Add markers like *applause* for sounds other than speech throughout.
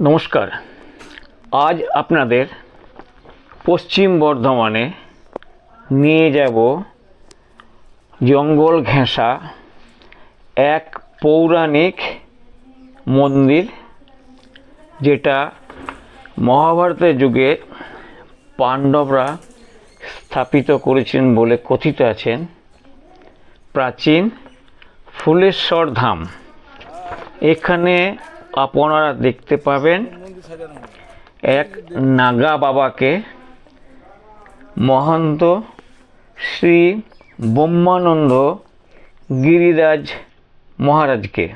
নমস্কার। আজ আপনাদের পশ্চিম বর্ধমানে নিয়ে যাব জঙ্গল ঘেঁষা এক পৌরাণিক মন্দির, যেটা মহাভারতের যুগে পাণ্ডবরা স্থাপিত করেছেন বলে কথিত আছেন। প্রাচীন ফুলেশ্বর ধাম। এখানে আপনারা দেখতে পাবেন এক নাগা বাবাকে মহন্ত শ্রী ব্রহ্মানন্দ গিরিরাজ মহারাজকে।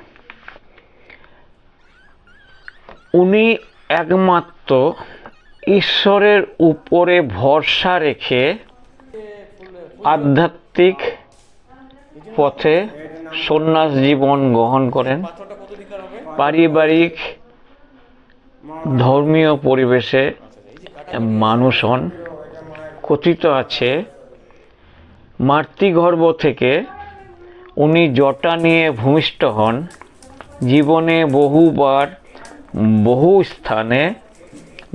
উনি একমাত্র ঈশ্বরের উপরে ভরসা রেখে আধ্যাত্মিক পথে সন্ন্যাস জীবন গ্রহণ করেন। পারিবারিক, ধর্মীয় পরিবেশে মানুষ হন কথিত আছে। মাতৃগর্ভ থেকে উনি জটা নিয়ে ভূমিষ্ঠ হন। জীবনে বহুবার বহু স্থানে,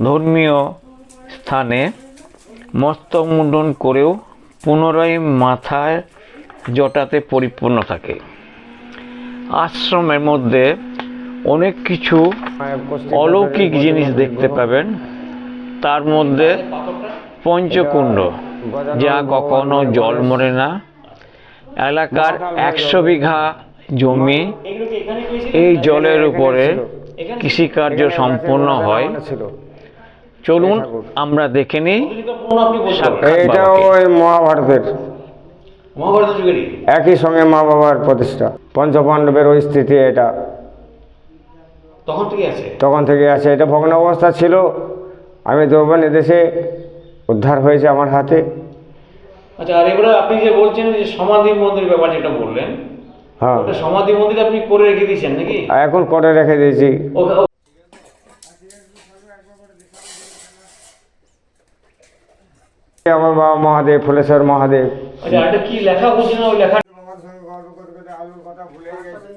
ধর্মীয় স্থানে মস্তক মুন্ডন করেও পুনরায় মাথায় জটাতে পরিপূর্ণ থাকে। আশ্রমের মধ্যে অনেক কিছু অলৌকিক জিনিস দেখতে পাবেন। তার মধ্যে পঞ্চকুণ্ড যা কখনো জল মরে না। এলাকার একশো বিঘা জমি এই জলের উপরে কৃষিকার্য সম্পূর্ণ হয়। চলুন আমরা দেখে নিই। ওই মহাভারতের। একই সঙ্গে মা বাবার প্রতিষ্ঠা। পঞ্চপাণ্ডবের ওই স্থিতি এটা। তখন থেকে আছে। তখন থেকে আছে। এটা ভগ্ন অবস্থা ছিল। আমি দৌবানি এদেশে উদ্ধার হয়েছে আমার হাতে। আচ্ছা আর এবারে আপনি যে বলছেন যে সমাধি মন্দির ব্যাপার যেটা বললেন হ্যাঁ। সমাধি মন্দির আপনি করে রেখে দিয়েছেন নাকি? এখন করে রেখে দিয়েছি। আমার বাবা মহাদেব ফুলেশ্বর মহাদেব। আচ্ছা এটা কি লেখা বুঝি না ওই লেখা উদ্ধার হয়েছে পাথরের লেখা আছে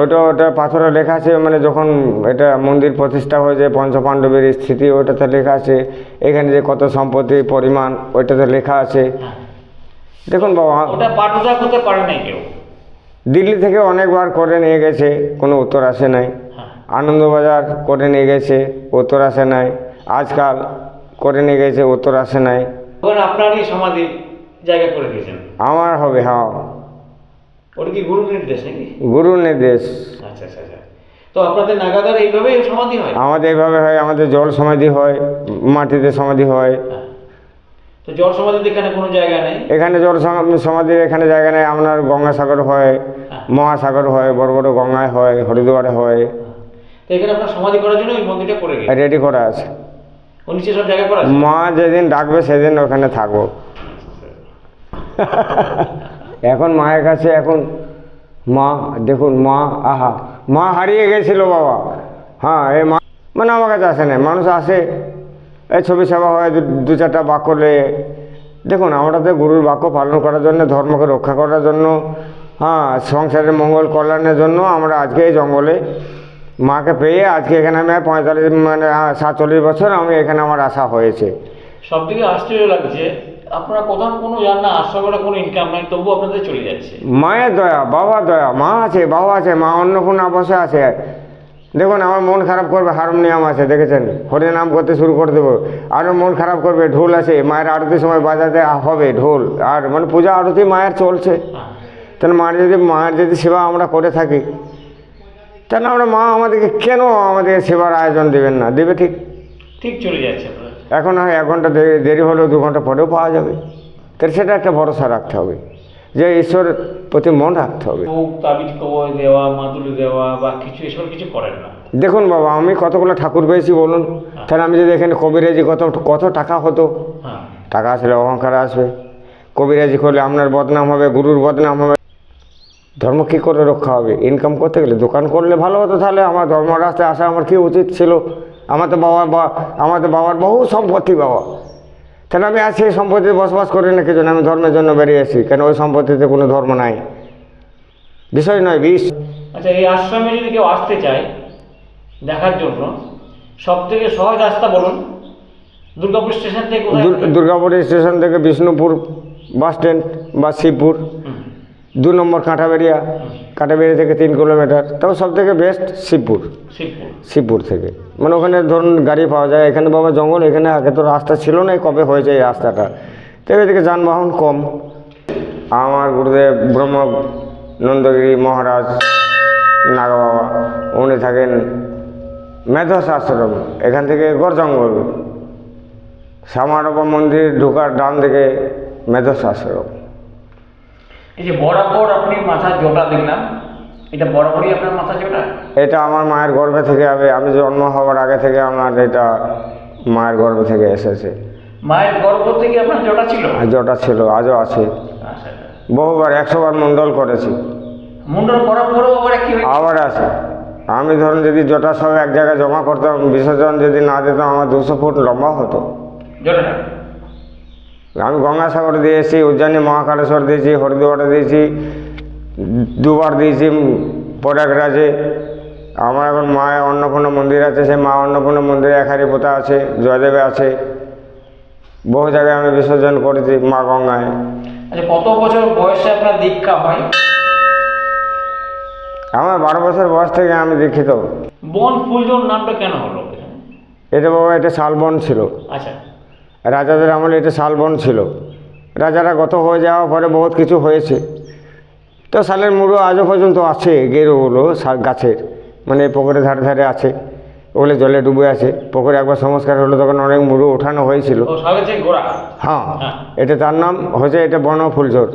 ওটা ওটা পাথরে লেখা আছে মানে যখন এটা মন্দির প্রতিষ্ঠা হয়েছে পঞ্চপাণ্ডবের স্থিতি ওটাতে লেখা আছে এখানে যে কত সম্পত্তি পরিমাণ ওইটাতে লেখা আছে। দেখুন বাবা দিল্লি থেকে অনেকবার করে নিয়ে গেছে কোনো উত্তর আসে নাই। হ্যাঁ। আনন্দবাজার করে নিয়ে গেছে উত্তর আসে নাই। আজকাল করে নিয়ে গেছে উত্তর আসে নাই। ওখানে আপনারই সমাধি জায়গা করে দিয়েছেন। আমার হবে হ্যাঁ। ওটা কি গুরু নির্দেশ নাকি? গুরুর নির্দেশ। আচ্ছা আচ্ছা আচ্ছা। তো আপনাদের নাগাদার এইভাবেই সমাধি হয়? আমাদের এইভাবে হয় আমাদের জল সমাধি হয় মাটিতে সমাধি হয়। হ্যাঁ। তো জল সমাধির এখানে কোনো জায়গা নেই? এখানে জল সম- সমাধির এখানে জায়গা নেই আপনার গঙ্গাসাগর হয় মহাসাগর হয় বড় বড় গঙ্গায় হয় হরিদ্বারে হয়। তো এখানে আপনার সমাধি করার জন্য ওই মন্দিরটা করে গেছে? রেডি করা আছে। নিচে সব জায়গা করা মা যেদিন ডাকবে সেদিন ওখানে থাকব। *laughs* এখন মায়ের কাছে এখন মা, দেখুন মা, আহা, মা হারিয়ে গেছিল বাবা। হ্যাঁ এ মা মানে আমার কাছে আসে না মানুষ আসে, এই ছবি সেবা হয় দু- চারটা বাক্য লেয়ে। দেখুন, আমরা তো গুরুর বাক্য পালন করার জন্য, ধর্মকে রক্ষা করার জন্য হ্যাঁ সংসারের মঙ্গল কল্যাণের জন্য আমরা আজকে এই জঙ্গলে মাকে পেয়ে আজকে এখানে আমি পঁয়তাল্লিশ মানে সাতচল্লিশ বছর আমি এখানে আমার আসা হয়েছে। সব থেকে আশ্চর্য লাগছে আপনারা কোথাও কোনো যান না আশ্রমের কোনো ইনকাম নাই তবু আপনাদের চলে যাচ্ছে। মায়ের দয়া বাবা দয়া মা আছে বাবা আছে মা অন্নপূর্ণা বসে আছে। দেখুন আমার মন খারাপ করবে হারমোনিয়াম আছে দেখেছেন? হরে নাম করতে শুরু করে দেবো। আরও মন খারাপ করবে ঢোল আছে মায়ের আরতির সময় বাজাতে হবে ঢোল। আর মানে পূজা আরতি মায়ের চলছে। তাহলে মায়ের যদি মায়ের যদি সেবা আমরা করে থাকি তাহলে আমরা মা আমাদেরকে কেন আমাদের সেবার আয়োজন দেবেন না? দেবে ঠিক? ঠিক চলে যাচ্ছে এখন হয় এক ঘণ্টা দেরি হলেও দু ঘণ্টা পরেও পাওয়া যাবে। তাহলে সেটা একটা ভরসা রাখতে হবে যে ঈশ্বরের প্রতি মন রাখতে হবে। মুখ তাবিজ কবর দেওয়া মাদুলি দেওয়া বা কিছু এসব কিছু করেন না। দেখুন বাবা আমি কতগুলো ঠাকুর পেয়েছি বলুন। তাহলে আমি যদি এখানে কবিরাজি কত কত টাকা হতো? হ্যাঁ। টাকা আসলে অহংকার আসবে। কবিরাজি করলে আপনার বদনাম হবে গুরুর বদনাম হবে। ধর্ম কী করে রক্ষা হবে? ইনকাম করতে গেলে দোকান করলে ভালো হতো তাহলে আমার ধর্ম রাস্তায় আসা আমার কি উচিত ছিল? আমার তো বাবার বা আমার তো বাবার বহু সম্পত্তি বাবা। তাহলে আমি আজ সেই সম্পত্তিতে বসবাস করি না? কি জন্য? আমি ধর্মের জন্য বেরিয়ে আসি। কেন ওই সম্পত্তিতে কোনো ধর্ম নাই? বিষয় নয় বিষ আচ্ছা এই আশ্রমে যদি কেউ আসতে চায় দেখার জন্য সব থেকে সহজ রাস্তা বলুন। দুর্গাপুর স্টেশন থেকে দুর্গাপুর স্টেশন থেকে বিষ্ণুপুর বাস স্ট্যান্ড বা শিবপুর। দু নম্বর কাঁটাবেড়িয়া কাঁটাবেড়িয়া থেকে তিন কিলোমিটার তবে সব থেকে বেস্ট শিবপুর। শিবপুর। শিবপুর থেকে। মানে ওখানে ধরুন গাড়ি পাওয়া যায় এখানে বাবা জঙ্গল এখানে আগে তো রাস্তা ছিল না কবে হয়েছে এই রাস্তাটা। তো এদিকে যানবাহন কম। আমার গুরুদেব ব্রহ্ম নন্দগিরি মহারাজ নাগা বাবা উনি থাকেন মেধস আশ্রম এখান থেকে গড় জঙ্গল। শ্যামারবা মন্দির ঢোকার ডান দিকে মেধস আশ্রম এই যে বরাবর আপনি মাথার জোটা দেখলাম এটা বরাবরই আপনার মাথা জোটা এটা আমার মায়ের গর্ভে থেকে আমি আমি জন্ম হওয়ার আগে থেকে আমার এটা মায়ের গর্ভ থেকে এসেছে। মায়ের গর্ভ থেকে আপনার জোটা ছিল? জটা ছিল আজও আছে। আচ্ছা আচ্ছা। বহুবার একশো বার মণ্ডল করেছি। মুন্ডন করার পরেও আবার কি আবার আছে। আমি ধরুন যদি জটা সব এক জায়গায় জমা করতাম বিসর্জন যদি না দিতাম আমার দুশো ফুট লম্বা হতো। জোটাটা আমি গঙ্গাসাগর দিয়েছি উজ্জয়িনী মহাকালেশ্বর দিয়েছি হরিদ্বারে দিয়েছি দুবার দিয়েছি প্রয়াগরাজে। আমার এখন মায়ের অন্নপূর্ণা মন্দির আছে সেই মা অন্নপূর্ণা মন্দিরে একারি পোতা আছে জয়দেবে আছে। বহু জায়গায় আমি বিসর্জন করেছি মা গঙ্গায়। আচ্ছা কত বছর বয়সে আপনার দীক্ষা হয়? আমার বারো বছর বয়স থেকে আমি দীক্ষিত। বন ফুলজোর নামটা কেন হলো? এটা বাবা এটা শালবন ছিল। আচ্ছা। রাজাদের আমলে এটা শালবন ছিল। রাজারা গত হয়ে যাওয়ার পরে বহুত কিছু হয়েছে। তো শালের মুড়ো আজও পর্যন্ত আছে গেরোগুলো শাল গাছের মানে পুকুরের ধারে ধারে আছে। ওগুলো জলে ডুবে আছে। পুকুরে একবার সংস্কার হলো তখন অনেক মুড়ো ওঠানো হয়েছিল। হ্যাঁ হ্যাঁ। এটা তার নাম হচ্ছে এটা বন ফুলঝোর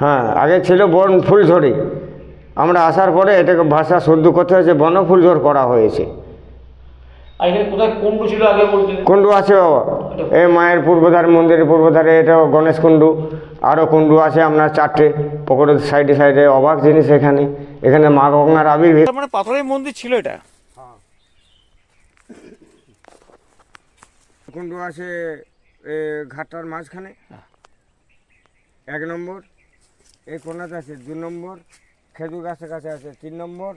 হ্যাঁ আগে ছিল বন ফুলঝড়ি আমরা আসার পরে এটাকে ভাষা শুদ্ধ করতে হয়েছে বন ফুলঝোর করা হয়েছে। কুণ্ডু ছিল কুণ্ডু আছে বাবা। এই মায়ের পূর্বধারে মন্দিরের পূর্বধারে এটা গণেশ কুণ্ডু। আরও কুণ্ডু আছে আপনার চারটে। পুকুরের সাইডে সাইডে অবাক জিনিস এখানে। এখানে মা গঙ্গার তার মানে পাথরের মন্দির ছিল এটা? কুণ্ডু আছে ঘাটটার মাঝখানে। এক নম্বর। এই কোনাতে আছে দু নম্বর। খেজুর গাছের কাছে আছে তিন নম্বর।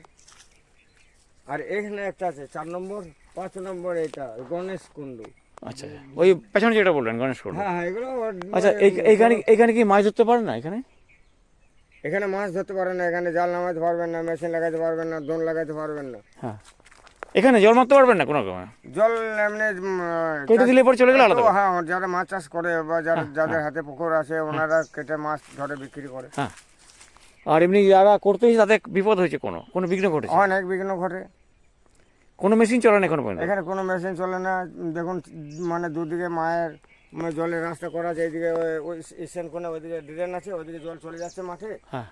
আর এখানে একটা আছে চার নম্বর। পাঁচ নম্বর এটা গণেশ কুণ্ডু। আচ্ছা ওই পেছনে যেটা বললেন গণেশ কুণ্ডু। হ্যাঁ হ্যাঁ এগুলো আচ্ছা এই- এইখানে এইখানে কি মাছ ধরতে পারে না এখানে? এখানে মাছ ধরতে পারেন না এখানে জাল নামাতে পারবেন না মেশিন লাগাতে পারবেন না দোন লাগাতে পারবেন না। হ্যাঁ। এখানে জল মারতে পারবেন না কোনো রকম? জল এমনি কেটে দিলে পরে চলে গেলে আলাদা হ্যাঁ যারা মাছ চাষ করে বা যারা যাদের হাতে পুকুর আছে ওনারা কেটে মাছ ধরে বিক্রি করে। হ্যাঁ। আর এমনি যারা করতেছে তাদের বিপদ হয়েছে কোনো? কোনো বিঘ্ন ঘটেছে? অনেক বিঘ্ন ঘটে। কোনো মেশিন চলে না এখনও পর্যন্ত? এখানে কোনো মেশিন চলে না। দেখুন মানে দুদিকে মায়ের মানে জলের রাস্তা করা আছে এইদিকে ওই- স্টেশন কোনে ওইদিকে ড্রেন আছে ওইদিকে জল চলে যাচ্ছে মাঠে। হ্যাঁ।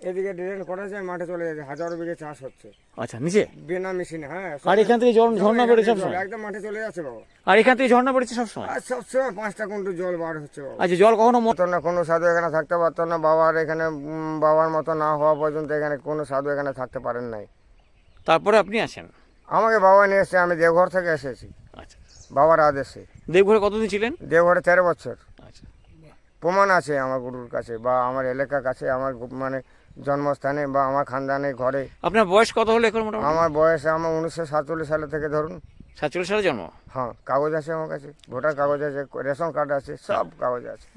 এদিকে ড্রেন করা যায় মাঠে চলে যাচ্ছে হাজারো বিঘে চাষ হচ্ছে। আচ্ছা নিচে? বিনা মেশিনে হ্যাঁ। আর এখান থেকে জল ঝর্ণা বেড়ে সব সময় একদম মাঠে চলে যাচ্ছে বাবা। আর এখান থেকে ঝর্ণা বেড়েছে সব সময় আর সব সময় পাঁচটা কুন্টু জল বার হচ্ছে বাবা। আচ্ছা জল কখনো মতো না কোনো সাধু এখানে থাকতে পারতো না বাবার এখানে বাবার মতো না হওয়া পর্যন্ত এখানে কোনো সাধু এখানে থাকতে পারেন নাই। তারপরে আপনি আসেন। আমাকে বাবা নিয়ে এসেছে আমি দেওঘর থেকে এসেছি। আচ্ছা। বাবার আদেশে। দেওঘরে কতদিন ছিলেন? দেওঘরে তেরো বছর। আচ্ছা। প্রমাণ আছে আমার গুরুর কাছে বা আমার এলাকার কাছে আমার মানে জন্মস্থানে বা আমার খানদানে ঘরে। আপনার বয়স কত হলো এখন মোটামুটি? আমার বয়স আমার উনিশশো সাতচল্লিশ সালে থেকে ধরুন। সাতচল্লিশ সালে জন্ম? হ্যাঁ কাগজ আছে আমার কাছে ভোটার কাগজ আছে রেশন কার্ড আছে সব কাগজ আছে।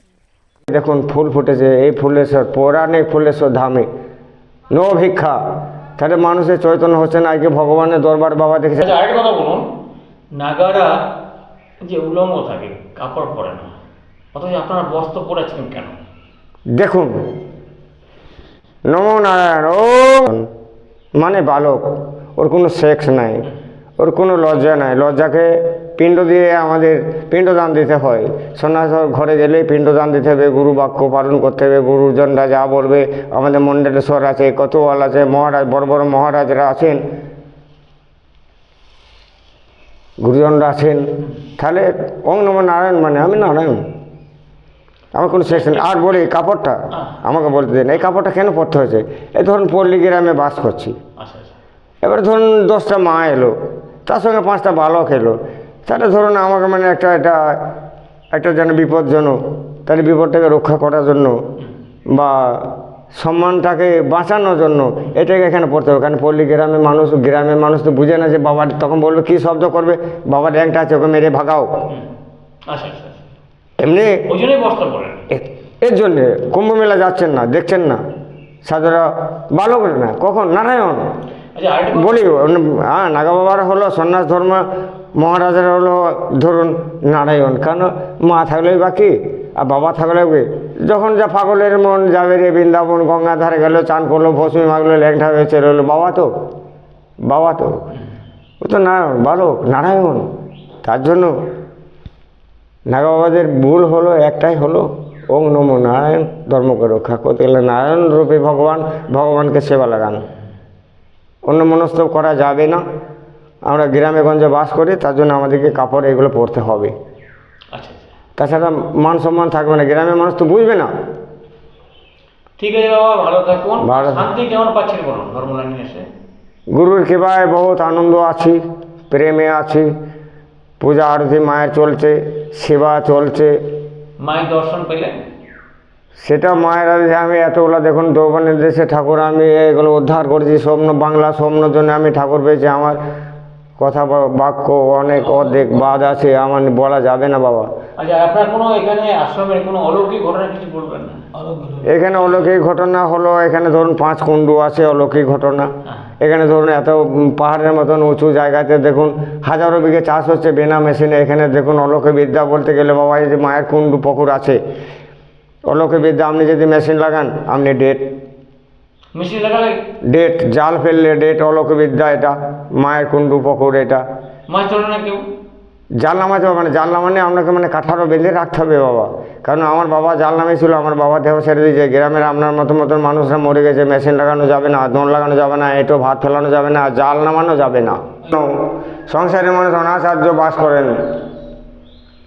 দেখুন ফুল ফুটেছে এই ফুলেশ্বর পৌরাণিক ফুলেশ্বর ধামে। নো ভিক্ষা তাহলে মানুষের চৈতন্য হচ্ছে না আজকে ভগবানের দরবার বাবা দেখেছে। আচ্ছা আরেকটা কথা বলুন। নাগারা যে উলঙ্গ থাকে কাপড় পরে না। অথচ আপনারা বস্ত্র পরেছেন কেন? দেখুন নমো নারায়ণ ও মানে বালক ওর কোনো সেক্স নাই। ওর কোনো লজ্জা নাই। লজ্জাকে পিণ্ড দিয়ে আমাদের পিণ্ডদান দিতে হয়। সন্ন্যাসর ঘরে গেলেই পিণ্ডদান দিতে হবে গুরু বাক্য পালন করতে হবে গুরুজনরা যা বলবে। আমাদের মণ্ডলেশ্বর আছে কতওয়াল আছে মহারাজ বড় বড় মহারাজরা আছেন। গুরুজনরা আছেন। তাহলে ওং নম নারায়ণ মানে আমি নারায়ণ। আমার কোনো সেক্স নেই। আর বলি কাপড়টা আমাকে বলতে দিন এই কাপড়টা কেন পরতে হয়েছে? এই ধরুন পল্লী গ্রামে বাস করছি। আচ্ছা আচ্ছা। এবার ধরুন দশটা মা এলো। তার সঙ্গে পাঁচটা বালক এলো তাহলে ধরুন আমাকে মানে একটা এটা একটা যেন বিপজ্জনক তাহলে বিপদ থেকে রক্ষা করার জন্য বা সম্মানটাকে বাঁচানোর জন্য এটাকে এখানে পড়তে হবে। কারণ পল্লী গ্রামের মানুষ গ্রামের মানুষ তো বুঝে না যে বাবার তখন বলবে কী শব্দ করবে? বাবার র্যাঙ্কটা আছে ওকে মেরে ভাগাও। আচ্ছা আচ্ছা আচ্ছা। এমনি এর জন্যে কুম্ভ মেলা যাচ্ছেন না দেখছেন না। সাধুরা ভালো করে না কখন? নারায়ণ। বলি হ্যাঁ নাগা বাবার হলো সন্ন্যাস ধর্ম মহারাজার হলো ধরুন নারায়ণ। কেন? মা থাকলেই বাকি আর বাবা থাকলে কি? যখন যা পাগলের মন যাবে রে বৃন্দাবন গঙ্গা ধারে গেল চান করল ভস্মি মাগলো ল্যাংটা হয়ে চলে এলো বাবা তো বাবা তো। ও তো নারায়ণ বালক নারায়ণ। তার জন্য নাগা বাবাদের ভুল হলো একটাই হলো ওং নমো নারায়ণ ধর্মকে রক্ষা করতে গেলে নারায়ণ রূপে ভগবান ভগবানকে সেবা লাগান। অন্য মনস্থ করা যাবে না। আমরা গ্রামে গঞ্জে বাস করি তার জন্য আমাদেরকে কাপড় এগুলো পরতে হবে। আচ্ছা আচ্ছা। তাছাড়া মান সম্মান থাকবে না গ্রামের মানুষ তো বুঝবে না। ঠিক আছে বাবা ভালো থাকুন। শান্তি কেমন পাচ্ছেন বলুন ধর্মলাইন এসে? গুরুর কৃপায় বহুত আনন্দ আছি প্রেমে আছি পূজা আরতি মায়ের চলছে সেবা চলছে। মায়ের দর্শন পেলেন? সেটা মায়ের আদেশে আমি এতগুলো দেখুন দৌবানের দেশে ঠাকুর আমি এগুলো উদ্ধার করেছি স্বপ্ন বাংলা স্বপ্নের জন্য আমি ঠাকুর পেয়েছি আমার কথা বাক্য অনেক অর্ধেক বাদ আছে আমার বলা যাবে না বাবা। আচ্ছা কোনো এখানে অলৌকিক ঘটনা হলো এখানে ধরুন পাঁচ কুণ্ডু আছে অলৌকিক ঘটনা। এখানে ধরুন এত পাহাড়ের মতন উঁচু জায়গাতে দেখুন হাজারো বিঘে চাষ হচ্ছে বিনা মেশিনে। এখানে দেখুন অলৌকিক বিদ্যা বলতে গেলে বাবা এই যে মায়ের কুণ্ডু পুকুর আছে অলৌকিক বিদ্যা আপনি যদি মেশিন লাগান আপনি ডেট মেশিন লাগালে? ডেট জাল ফেললে ডেট অলৌকিক বিদ্যা এটা মায়ের কুণ্ডু পুকুর এটা। মাছ ধরে না কেউ? জাল নামাতে হবে মানে জাল নামানে আপনাকে মানে কাঠারও বেঁধে রাখতে হবে বাবা। কারণ আমার বাবা জাল নামিয়েছিল আমার বাবা দেহ ছেড়ে দিয়েছে। গ্রামের আপনার মতো মতন মানুষরা মরে গেছে মেশিন লাগানো যাবে না দোন লাগানো যাবে না এটো ভাত ফেলানো যাবে না জাল নামানো যাবে না। সংসারের মানুষ অনাচার্য বাস করেন।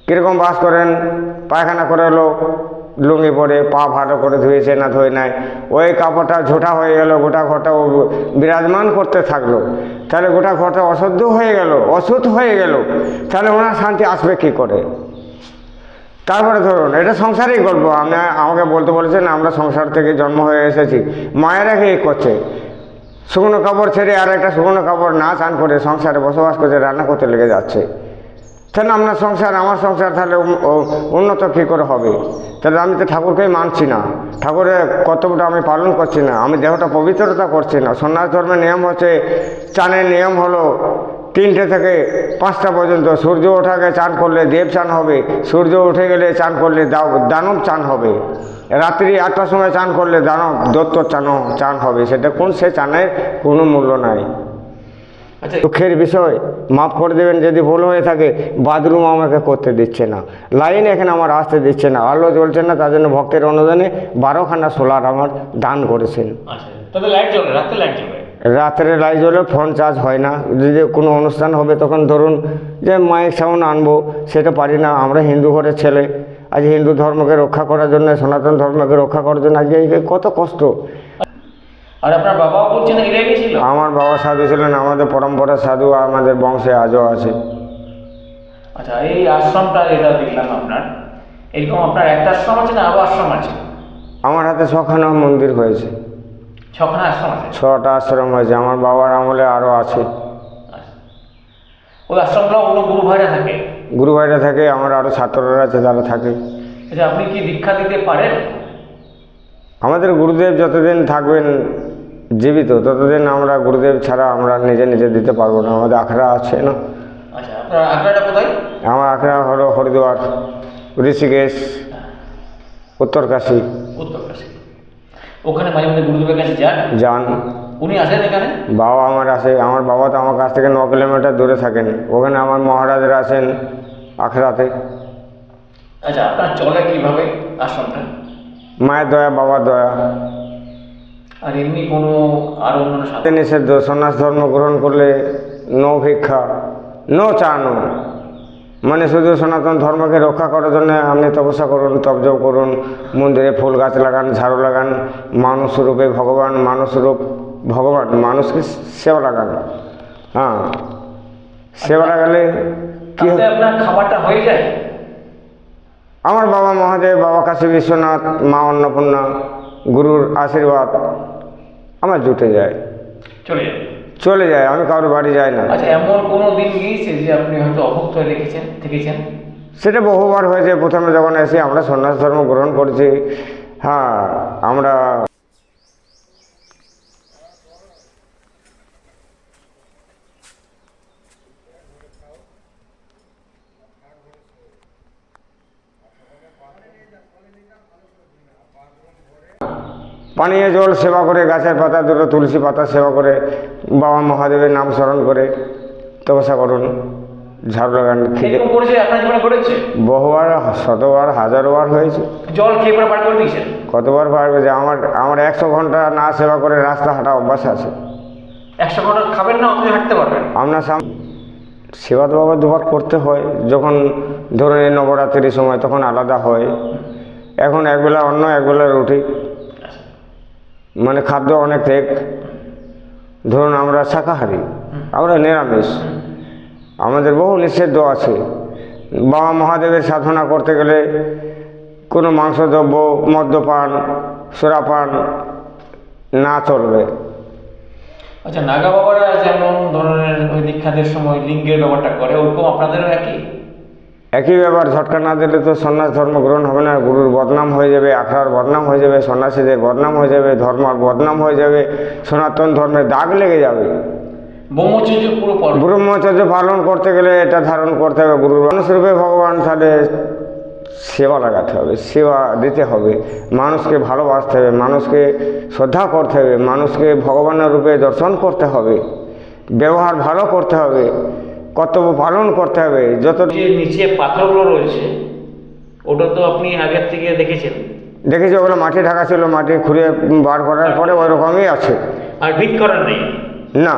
কীরকম বাস করেন? পায়খানা করে লোক লুঙ্গি পরে পা ভালো করে ধুয়েছে না ধুয়ে নাই। ওই কাপড়টা ঝোটা হয়ে গেল, গোটা ঘরটা ও বিরাজমান করতে থাকল। তাহলে গোটা ঘরটা অশুদ্ধ হয়ে গেল, অশুদ্ধ হয়ে গেল। তাহলে ওনার শান্তি আসবে কি করে? তারপরে ধরুন, এটা সংসারেই গল্প। আপনি আমাকে বলতে বলেছেন, আমরা সংসার থেকে জন্ম হয়ে এসেছি। মায়েরা কি করছে? শুকনো কাপড় ছেড়ে আর একটা শুকনো কাপড় না চান করে সংসারে বসবাস করছে রান্না করতে লেগে যাচ্ছে। তাহলে আপনার সংসার, আমার সংসার তাহলে উন্নত কী করে হবে? তাহলে আমি তো ঠাকুরকেই মানছি না। ঠাকুরের কর্তব্যটা আমি পালন করছি না, আমি দেহটা পবিত্রতা করছি না। সন্ন্যাস ধর্মের নিয়ম হচ্ছে, চানের নিয়ম হলো তিনটে থেকে পাঁচটা পর্যন্ত। সূর্য ওঠাকে চান করলে দেব চান হবে, সূর্য উঠে গেলে চান করলে দানব চান হবে। রাত্রি আটটার সময় চান করলে দানব, দত্ত চান চান হবে। সেটা কোন, সে চানের কোনো মূল্য নাই। দুঃখের বিষয় মাফ করে দেবেন যদি ভুল হয়ে থাকে বাথরুম আমাকে করতে দিচ্ছে না। লাইন এখানে আমার আসতে দিচ্ছে না। আলো জ্বলছে না তার জন্য ভক্তের অনুদানে বারোখানা সোলার আমার দান করেছেন। আচ্ছা রাত্রে লাইট জ্বলে? ফোন চার্জ হয় না। যদি কোনো অনুষ্ঠান হবে তখন ধরুন যে মাইক সাউন্ড আনব সেটা পারি না। আমরা হিন্দু ঘরের ছেলে আজ হিন্দু ধর্মকে রক্ষা করার জন্য সনাতন ধর্মকে রক্ষা করার জন্য আজকে কত কষ্ট। আর আপনার বাবাও বলছেন এরাই ছিল? আমার বাবা সাধু ছিলেন আমাদের পরম্পরা সাধু আমাদের বংশে আজও আছে। আচ্ছা এই আশ্রমটা যেটা দেখলাম আপনার এরকম আপনার একটা আশ্রম আছে না আরও আশ্রম আছে? আমার হাতে ছখানা মন্দির হয়েছে। ছখানা আশ্রম আছে? ছটা আশ্রম হয়েছে আমার বাবার আমলে আরও আছে। ওই আশ্রমটা অন্য গুরু ভাইরা থাকে? গুরু ভাইরা থাকে আমার আরও ছাত্ররা আছে তারা থাকে। আচ্ছা আপনি কি দীক্ষা দিতে পারেন? আমাদের গুরুদেব যতদিন থাকবেন জীবিত ততদিন আমরা গুরুদেব ছাড়া আমরা নিজে নিজে দিতে পারব না আমাদের আখড়া আছে না। আচ্ছা আমার আখড়া হলো হরিদ্বার ঋষিকেশ উত্তরকাশী উত্তরকাশী ওখানে মাঝে মাঝে গুরুদেবের কাছে যান? যান। উনি আসেন এখানে? বাবা আমার আসে আমার বাবা তো আমার কাছ থেকে ন কিলোমিটার দূরে থাকেন। ওখানে আমার মহারাজরা আছেন আখড়াতে। আচ্ছা আপনার চলে কীভাবে আশ্রমটা? মায়ের দয়া বাবার দয়া। আর এমনি কোনো আর অন্যান্য নিষিদ্ধ সন্ন্যাস ধর্ম গ্রহণ করলে নো ভিক্ষা নো চানো মানে শুধু সনাতন ধর্মকে রক্ষা করার জন্য আপনি তপস্যা করুন তপজপ করুন মন্দিরে ফুল গাছ লাগান ঝাড়ু লাগান মানুষ রূপে ভগবান মানুষ রূপ ভগবান মানুষকে সেবা লাগান। হ্যাঁ। সেবা লাগালে কি? আপনার খাবারটা হয়ে যায়? আমার বাবা মহাদেব বাবা কাশী বিশ্বনাথ মা অন্নপূর্ণা গুরুর আশীর্বাদ আমার জুটে যায়। চলে যায়। চলে যায় আমি কারোর বাড়ি যাই না। আচ্ছা এমন কোনো দিন গিয়েছে যে আপনি হয়তো অভুক্ত হয়ে লিখেছেন থেকেছেন? সেটা বহুবার হয়েছে প্রথমে যখন এসে আমরা সন্ন্যাস ধর্ম গ্রহণ করেছি হ্যাঁ আমরা পানীয় জল সেবা করে গাছের পাতা দুটো তুলসী পাতা সেবা করে বাবা মহাদেবের নাম স্মরণ করে তপস্যা করুন। ঝাড়ু লাগান ঘটেছে বহুবার শতবার হাজারবার হয়েছে। জল খেয়ে পরে করে দিয়েছেন কতবার পারবে যে আমার আমার একশো ঘণ্টা না সেবা করে রাস্তা হাঁটা অভ্যাস আছে। একশো ঘণ্টা খাবেন না আপনি হাঁটতে পারবেন। আপনার সাম সেবা তো বাবা দুবার করতে হয়। যখন ধরুন এই নবরাত্রির সময় তখন আলাদা হয়। এখন একবেলা অন্য একবেলা রুটি। মানে খাদ্য অনেক ত্যাগ ধরুন আমরা শাকাহারি, আমরা নিরামিষ। আমাদের বহু নিষিদ্ধ আছে। বাবা মহাদেবের সাধনা করতে গেলে কোনো মাংসদ্রব্য, মদ্যপান, সুরাপান না চলবে। আচ্ছা নাগা বাবারা যেমন ধরনের ওই দীক্ষাদের সময় লিঙ্গের ব্যাপারটা করে, ওরকম আপনাদেরও একই? একই ব্যাপার ঝটকা না দিলে তো সন্ন্যাস ধর্ম গ্রহণ হবে না গুরুর বদনাম হয়ে যাবে আখড়ার বদনাম হয়ে যাবে সন্ন্যাসীদের বদনাম হয়ে যাবে ধর্মার বদনাম হয়ে যাবে সনাতন ধর্মের দাগ লেগে যাবে। ব্রহ্মচর্য ব্রহ্মচর্য পালন করতে গেলে এটা ধারণ করতে হবে গুরুর মানুষরূপে ভগবান তাহলে সেবা লাগাতে হবে সেবা দিতে হবে মানুষকে ভালোবাসতে হবে মানুষকে শ্রদ্ধা করতে হবে মানুষকে ভগবানের রূপে দর্শন করতে হবে ব্যবহার ভালো করতে হবে। কর্তব্য পালন করতে হবে। যত নিচে পাথরগুলো রয়েছে ওটা তো আপনি আগের থেকে দেখেছেন। দেখেছি ওগুলো মাটি ঢাকা ছিল মাটি খুঁড়ে বার করার পরে ওই রকমই আছে। আর ভিত করার নেই। না।